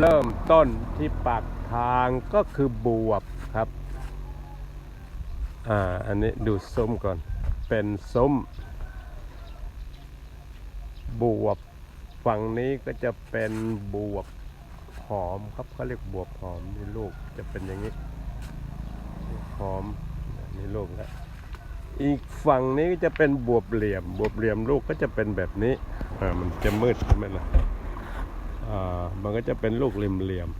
เริ่มต้นที่ปากทางก็คือบวบครับ อ่า อันนี้ดูส้มก่อน เป็นส้ม บวบ ฝั่งนี้ก็จะเป็นบวบหอมครับเขาเรียกบวบหอมนี่ลูกจะเป็นอย่างนี้ หอมนี่ลูกแล้วอีกฝั่งนี้ก็จะเป็นบวบเหลี่ยม บวบเหลี่ยมลูกก็จะเป็นแบบนี้ อ่า มันจะมืดใช่ไหมล่ะอ่า มันก็จะเป็นลูกเหลี่ยม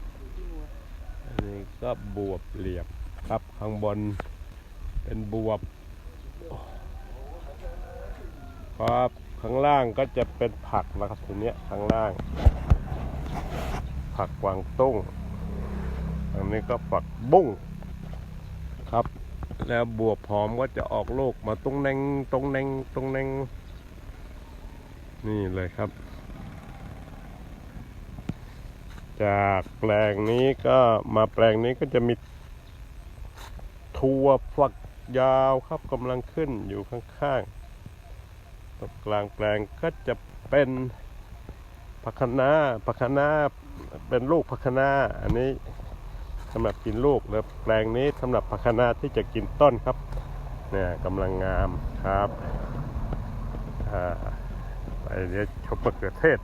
ๆอันนี้ก็บวบเหลี่ยมครับข้างบนเป็นบวบ ครับข้างล่างก็จะเป็นผักนะครับทีเนี้ยข้างล่าง ผักกวางตุ้งอันนี้ก็ผักบุ้งครับ แล้วบวบหอมก็จะออกลูกมาตรงแนงตรงแนงตรงแนงนี่เลยครับ จากแปลงนี้ก็มาแปลงนี้ก็จะมีถั่วฝักยาวครับกำลังขึ้นอยู่ข้างๆตรงกลางแปลงก็จะเป็นผักคะน้าผักคะน้าเป็นลูกผักคะน้าอันนี้สำหรับกินลูกแล้วแปลงนี้สำหรับผักคะน้าที่จะกินต้นครับเนี่ยกำลังงามครับอ่าไปเดี๋ยวชมมะเขือเทศ